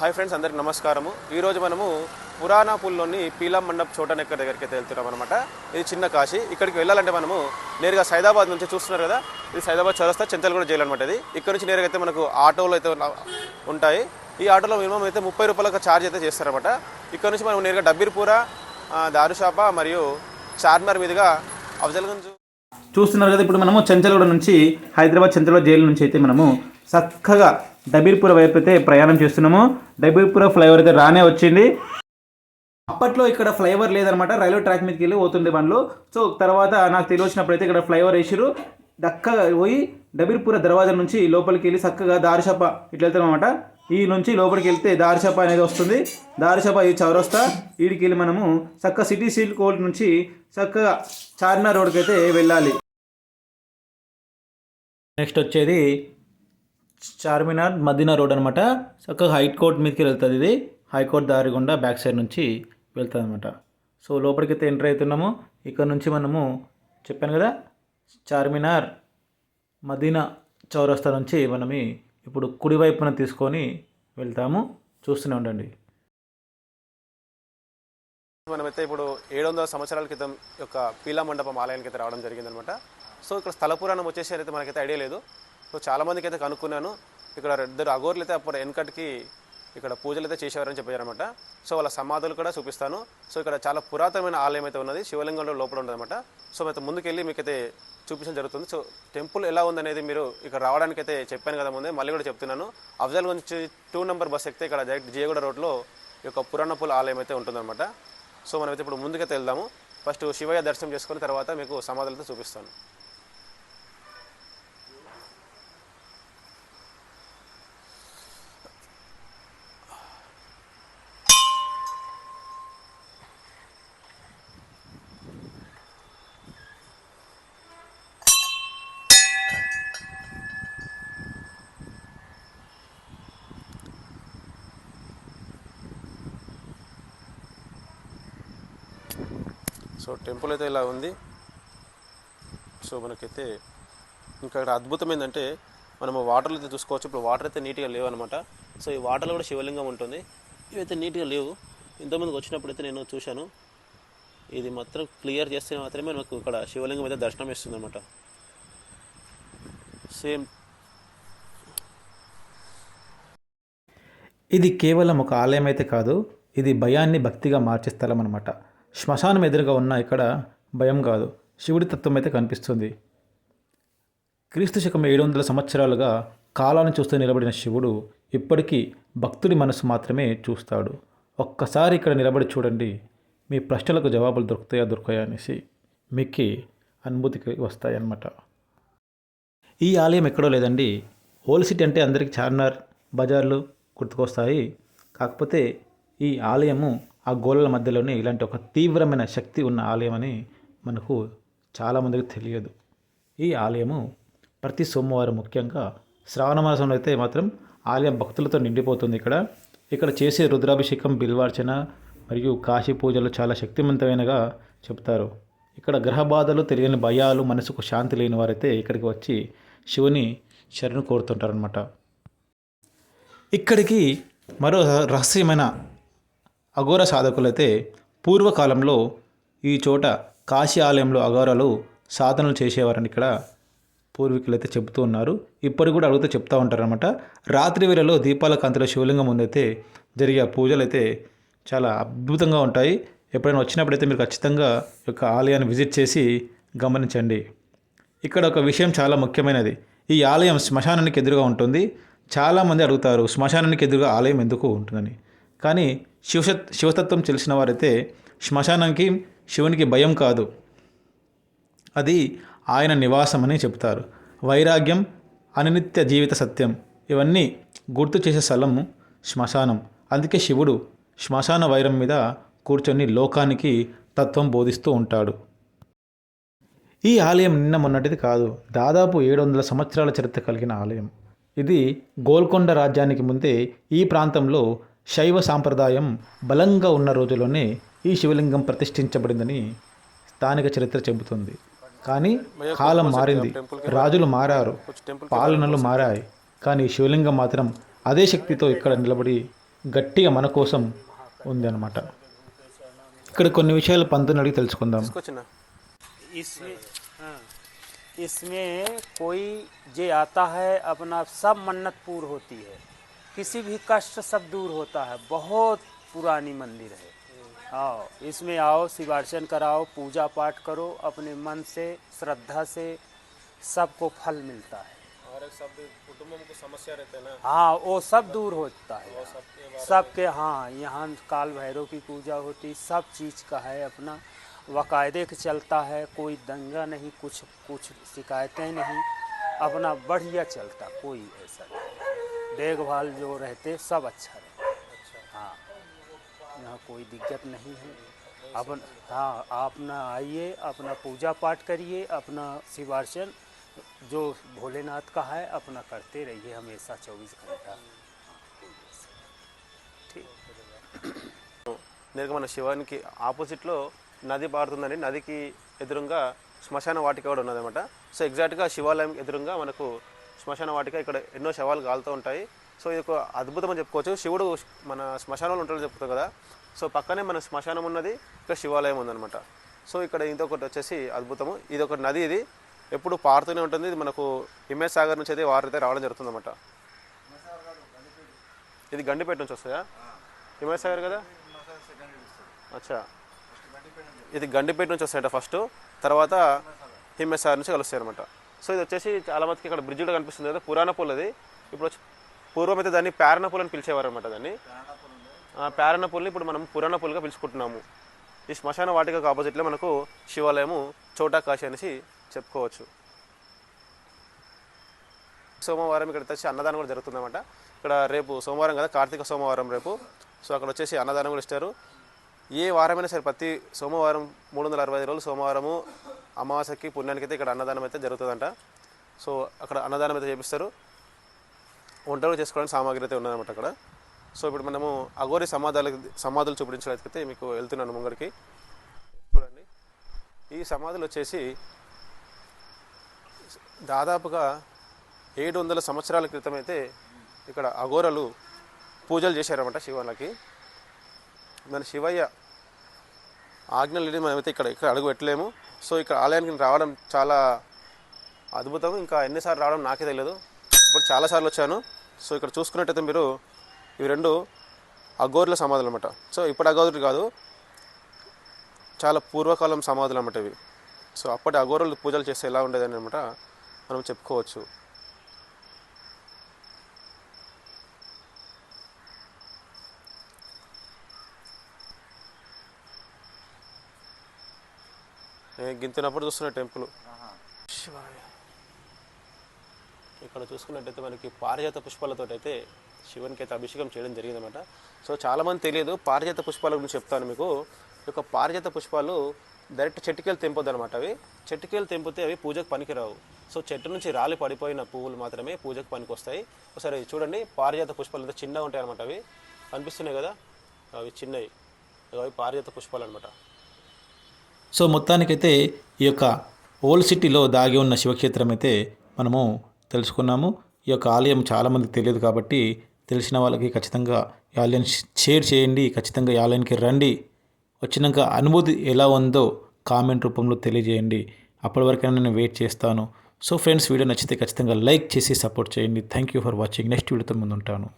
Hi friends అందరికి నమస్కారము. ఈరోజు మనము పురాణాపూల్లోని పీలా మండప్ చోటనెక్కర్ దగ్గరికి అయితే వెళ్తున్నాం అనమాట ఇది చిన్న కాశీ. ఇక్కడికి వెళ్ళాలంటే మనము నేరుగా సైదాబాద్ నుంచి చూస్తున్నారు కదా ఇది సైదాబాద్ చౌరస్తా చింతలగూడ జైలు అనమాట ఇది. ఇక్కడ నుంచి నేరుగా అయితే మనకు ఆటోలు అయితే ఉంటాయి. ఈ ఆటోలో మినిమం అయితే ముప్పై రూపాయలకు ఛార్జ్ అయితే చేస్తారనమాట ఇక్కడ నుంచి మనం నేరుగా డబ్బీర్పూర దారుషాప మరియు చార్మినార్ మీదుగా అఫజల్గంజ్ చూస్తున్నారు కదా ఇప్పుడు మనము చెంచలగూడ నుంచి హైదరాబాద్ చెంచలగూడ జైలు నుంచి అయితే మనము చక్కగా డబీర్పుర వైపు అయితే ప్రయాణం చేస్తున్నాము. డబీర్పుర ఫ్లైఓవర్ అయితే రానే వచ్చింది. అప్పట్లో ఇక్కడ ఫ్లైఓవర్ లేదనమాట. రైల్వే ట్రాక్ మీదకి వెళ్ళి పోతుండే బండ్లు. సో తర్వాత నాకు తెలిసినప్పుడు అయితే ఇక్కడ ఫ్లైఓవర్ వేసిరు దక్కగా పోయి డబీర్పుర దర్వాజా నుంచి లోపలికి వెళ్ళి చక్కగా దారిషప ఇట్లా వెళ్తాం అనమాట ఈ నుంచి లోపలికి వెళ్తే దారిషప అనేది వస్తుంది. దారిషప ఈ చౌరస్తా. వీడికి వెళ్ళి మనము చక్క సిటీ సీల్ కోర్ట్ నుంచి చక్కగా చార్మినార్ రోడ్కి అయితే వెళ్ళాలి. నెక్స్ట్ వచ్చేది చార్మినార్ మదీనా రోడ్ అనమాట చక్కగా హైకోర్ట్ మీదకి వెళ్తుంది ఇది. హైకోర్ట్ దారి గుండా బ్యాక్ సైడ్ నుంచి వెళ్తుంది అనమాట సో లోపలికి అయితే ఎంటర్ అవుతున్నాము. ఇక్కడ నుంచి మనము చెప్పాను కదా చార్మినార్ మదీనా చౌరస్తా నుంచి మనమి ఇప్పుడు కుడివైపున తీసుకొని వెళ్తాము. చూస్తూనే ఉండండి. మనమైతే ఇప్పుడు ఏడు వందల సంవత్సరాల క్రితం యొక్క పీలా మండపం ఆలయానికి అయితే రావడం జరిగిందనమాట సో ఇక్కడ స్థల పురాణం వచ్చేసి అయితే మనకైతే ఐడియా లేదు. సో చాలామందికి అయితే కనుక్కున్నాను. ఇక్కడ ఇద్దరు అఘోర్లు అయితే అప్పుడు వెనకటికి ఇక్కడ పూజలు అయితే చేసేవారని చెప్పారనమాట. సో వాళ్ళ సమాధులు కూడా చూపిస్తాను. సో ఇక్కడ చాలా పురాతనమైన ఆలయం అయితే ఉన్నది. శివలింగంలో లోపల ఉందన్నమాట సో అయితే ముందుకెళ్ళి మీకైతే చూపించడం జరుగుతుంది. సో టెంపుల్ ఎలా ఉందనేది మీరు ఇక్కడ రావడానికి అయితే చెప్పాను కదా ముందే. మళ్ళీ కూడా చెప్తున్నాను. అఫ్జల్ గురించి టూ నెంబర్ బస్ ఎక్కితే ఇక్కడ డైరెక్ట్ జియగూడ రోడ్లో ఈ యొక్క పురాణపుల ఆలయం అయితే ఉంటుందన్నమాట. సో మనమైతే ఇప్పుడు ముందుకైతే వెళ్దాము. ఫస్ట్ శివయ్య దర్శనం చేసుకుని తర్వాత మీకు సమాధులతో చూపిస్తాను. సో టెంపుల్ అయితే ఇలా ఉంది. సో మనకైతే ఇంకా ఇక్కడ అద్భుతం ఏంటంటే మనము వాటర్లు అయితే చూసుకోవచ్చు. ఇప్పుడు వాటర్ అయితే నీట్గా లేవు అనమాట సో ఈ వాటర్లో కూడా శివలింగం ఉంటుంది. ఇవైతే నీట్గా లేవు. ఇంతకుముందుకు వచ్చినప్పుడు అయితే నేను చూశాను. ఇది మాత్రం క్లియర్ చేస్తే మాత్రమే మనకు ఇక్కడ శివలింగం అయితే దర్శనం ఇస్తుంది అనమాట సేమ్. ఇది కేవలం ఒక ఆలయం అయితే కాదు. ఇది భయాన్ని భక్తిగా మార్చే స్థలం అనమాట శ్మశానం ఎదురుగా ఉన్న ఇక్కడ భయం కాదు. శివుడి తత్వం అయితే కనిపిస్తుంది. క్రీస్తు శకం ఏడు వందల సంవత్సరాలుగా కాలాన్ని చూస్తూ నిలబడిన శివుడు ఇప్పటికీ భక్తుడి మనసు మాత్రమే చూస్తాడు. ఒక్కసారి ఇక్కడ నిలబడి చూడండి. మీ ప్రశ్నలకు జవాబులు దొరుకుతాయా దొరుకుతాయా అనేసి మీకు అనుభూతికి వస్తాయన్నమాట. ఈ ఆలయం ఎక్కడో లేదండి. ఓల్డ్ సిటీ అంటే అందరికీ చార్మినార్ బజార్లు గుర్తుకొస్తాయి. కాకపోతే ఈ ఆలయము ఆ గోళల మధ్యలోనే ఇలాంటి ఒక తీవ్రమైన శక్తి ఉన్న ఆలయం అని మనకు చాలామందికి తెలియదు. ఈ ఆలయము ప్రతి సోమవారం ముఖ్యంగా శ్రావణ మాసంలో అయితే మాత్రం ఆలయం భక్తులతో నిండిపోతుంది ఇక్కడ. ఇక్కడ చేసే రుద్రాభిషేకం బిల్వార్చన మరియు కాశీ పూజలు చాలా శక్తివంతమైనగా చెప్తారు ఇక్కడ గ్రహ బాధలు తెలియని భయాలు మనసుకు శాంతి లేని వారైతే ఇక్కడికి వచ్చి శివుని శరణు కోరుతుంటారనమాట ఇక్కడికి మరో రహస్యమైన అఘోర సాధకులైతే పూర్వకాలంలో ఈ చోట కాశీ ఆలయంలో అఘోరాలు సాధనలు చేసేవారని ఇక్కడ పూర్వీకులు అయితే చెబుతూ ఉన్నారు. ఇప్పటికి కూడా అడిగితే చెప్తూ ఉంటారనమాట రాత్రి వేళలో దీపాల కాంతిలో శివలింగం ముందైతే జరిగే పూజలు అయితే చాలా అద్భుతంగా ఉంటాయి. ఎప్పుడైనా వచ్చినప్పుడైతే మీరు ఖచ్చితంగా యొక్క ఆలయాన్ని విజిట్ చేసి గమనించండి. ఇక్కడ ఒక విషయం చాలా ముఖ్యమైనది. ఈ ఆలయం శ్మశానానికి ఎదురుగా ఉంటుంది. చాలామంది అడుగుతారు శ్మశానానికి ఎదురుగా ఆలయం ఎందుకు ఉంటుందని? కానీ శివ శివతత్వం తెలిసిన వారైతే శ్మశానానికి శివునికి భయం కాదు. అది ఆయన నివాసం అని చెప్తారు వైరాగ్యం అనినిత్య జీవిత సత్యం ఇవన్నీ గుర్తు చేసే స్థలము శ్మశానం. అందుకే శివుడు శ్మశాన వైరం మీద కూర్చొని లోకానికి తత్వం బోధిస్తూ ఉంటాడు. ఈ ఆలయం నిన్న మొన్నటిది కాదు దాదాపు ఏడు వందల సంవత్సరాల చరిత్ర కలిగిన ఆలయం. ఇది గోల్కొండ రాజ్యానికి ముందే ఈ ప్రాంతంలో శైవ సాంప్రదాయం బలంగా ఉన్న రోజుల్లోనే ఈ శివలింగం ప్రతిష్ఠించబడిందని స్థానిక చరిత్ర చెబుతుంది కానీ కాలం మారింది రాజులు మారారు పాలనలు మారాయి కానీ శివలింగం మాత్రం అదే శక్తితో ఇక్కడ నిలబడి గట్టిగా మన కోసం ఉంది అనమాట ఇక్కడ కొన్ని విషయాలు పంతుని అడిగి తెలుసుకుందాం తీసుకొచ్చిన इसमें हाँ, इसमें कोई जे आता है अपना सब मन्नत पूर होती है किसी भी कष्ट सब दूर होता है। बहुत पुरानी मंदिर है। आओ इसमें आओ शिवार्चन कराओ पूजा पाठ करो अपने मन से श्रद्धा से सबको फल मिलता है। और सब कुटुंबों को समस्या रहते हैं ना? हाँ वो सब दूर होता है। सबके सब हाँ यहाँ काल भैरव की पूजा होती सब चीज़ का है अपना। वकायदे के चलता है कोई दंगा नहीं कुछ कुछ शिकायतें नहीं। अपना बढ़िया चलता कोई ऐसा नहीं। देखभाल जो रहते सब अच्छा रहता हाँ यहाँ कोई दिक्कत नहीं है अपन हाँ अपना आइए अपना पूजा पाठ करिए अपना शिवार्चन जो भोलेनाथ का है अपना करते रहिए हमेशा चौबीस घंटा ठीक నేరుగా మన శివానికి ఆపోజిట్లో నది పారుతుందండి నదికి ఎదురుగా శ్మశాన వాటిక కూడా ఉన్నదన్నమాట సో ఎగ్జాక్ట్గా శివాలయం ఎదురుగా మనకు శ్మశాన వాటిక ఇక్కడ ఎన్నో శవాలు కాలుతూ ఉంటాయి. సో ఇది ఒక అద్భుతం అని చెప్పుకోవచ్చు. శివుడు మన శ్మశానంలో ఉంటాడని చెప్తాం కదా. సో పక్కనే మన శ్మశానం ఉన్నది ఇక్కడ శివాలయం ఉందన్నమాట. సో ఇక్కడ ఇంకొకటి వచ్చేసి అద్భుతము. ఇది ఒక నది ఇది. ఎప్పుడు పారుతూనే ఉంటుంది. ఇది మనకు హిమేష్ సాగర్ నుంచి అయితే వారైతే రావడం జరుగుతుందన్నమాట. ఇది గండిపేట నుంచి వస్తాయా హిమేష్ సాగర్ కదా? అచ్చా. ఇది గండిపేట నుంచి వస్తాయంట ఫస్ట్. తర్వాత హిమ్మెస్ఆర్ నుంచి కలుస్తాయి అనమాట సో ఇది వచ్చేసి చాలా మందికి ఇక్కడ బ్రిడ్జ్ కూడా కనిపిస్తుంది కదా పురాణ పూలు అది. ఇప్పుడు వచ్చి పూర్వం అయితే దాన్ని పేరణ పూలు అని పిలిచేవారు అనమాట దాన్ని. ఆ పేరణ పూల్ని ఇప్పుడు మనం పురాణ పూలుగా పిలుచుకుంటున్నాము. ఈ శ్మశాన వాటికకు ఆపోజిట్లో మనకు శివాలయము చోటా కాశీ అనేసి చెప్పుకోవచ్చు. సోమవారం ఇక్కడ వచ్చి అన్నదానం కూడా జరుగుతుందన్నమాట. ఇక్కడ రేపు సోమవారం కదా కార్తీక సోమవారం రేపు. సో అక్కడ వచ్చేసి అన్నదానం కూడా ఇస్తారు. ఏ వారమైనా సరే ప్రతి సోమవారం మూడు వందల అరవై ఐదు రోజులు సోమవారము అమావాస్యకి పుణ్యానికి అయితే ఇక్కడ అన్నదానం అయితే జరుగుతుందంట. సో అక్కడ అన్నదానం అయితే చేపిస్తారు. వంటలు చేసుకోవడానికి సామాగ్రి అయితే ఉన్నదన్నమాట అక్కడ. సో ఇప్పుడు మనము అఘోరి సమాధులకి సమాధులు చూపించడానికైతే మీకు వెళ్తున్నాను ముంగడికి చూడండి. ఈ సమాధులు వచ్చేసి దాదాపుగా ఏడు వందల సంవత్సరాల క్రితం అయితే ఇక్కడ అఘోరలు పూజలు చేశారన్నమాట శివాలకి. మన శివయ్య ఆజ్ఞలు లేని మనమైతే ఇక్కడ ఇక్కడ అడుగు పెట్టలేము. సో ఇక్కడ ఆలయానికి రావడం చాలా అద్భుతం. ఇంకా ఎన్నిసార్లు రావడం నాకే తెలియదు. ఇప్పుడు చాలాసార్లు వచ్చాను. సో ఇక్కడ చూసుకున్నట్టయితే మీరు ఇవి రెండు అగోర్ల సమాధులు అనమాట సో ఇప్పుడు అగోరులు కాదు చాలా పూర్వకాలం సమాధులు అనమాట ఇవి. సో అప్పటి అఘోరులు పూజలు చేస్తే ఎలా ఉండేదని అనమాట మనం చెప్పుకోవచ్చు. గింతినప్పుడు చూస్తున్న టెంపుల్. ఇక్కడ చూసుకున్నట్టయితే మనకి పారిజాత పుష్పాలతో అయితే శివునికి అయితే అభిషేకం చేయడం జరిగిందన్నమాట. సో చాలామంది తెలియదు పారిజాత పుష్పాల గురించి చెప్తాను మీకు. ఈ యొక్క పారిజాత పుష్పాలు డైరెక్ట్ చెట్టుకెళ్ళి తెంపొద్దు అనమాట అవి. చెట్టుకెళ్ళి తెంపితే అవి పూజకు పనికిరావు. సో చెట్టు నుంచి రాలి పడిపోయిన పువ్వులు మాత్రమే పూజకు పనికి వస్తాయి ఒకసారి చూడండి పారిజాత పుష్పాలు ఎంత చిన్నగా ఉంటాయి అనమాట అవి. కనిపిస్తున్నాయి కదా? అవి చిన్నవి. అవి పారిజాత పుష్పాలు అనమాట సో మొత్తానికైతే ఈ యొక్క ఓల్డ్ సిటీలో దాగి ఉన్న శివక్షేత్రం అయితే మనము తెలుసుకున్నాము. ఈ యొక్క ఆలయం చాలామందికి తెలియదు కాబట్టి తెలిసిన వాళ్ళకి ఖచ్చితంగా ఈ ఆలయం షేర్ చేయండి. ఖచ్చితంగా ఈ ఆలయానికి రండి. వచ్చినాక అనుభూతి ఎలా ఉందో కామెంట్ రూపంలో తెలియజేయండి. అప్పటి వరకైనా నేను వెయిట్ చేస్తాను. సో ఫ్రెండ్స్ వీడియో నచ్చితే ఖచ్చితంగా లైక్ చేసి సపోర్ట్ చేయండి. Thank you for watching. Next వీడియోతో ముందుంటాను.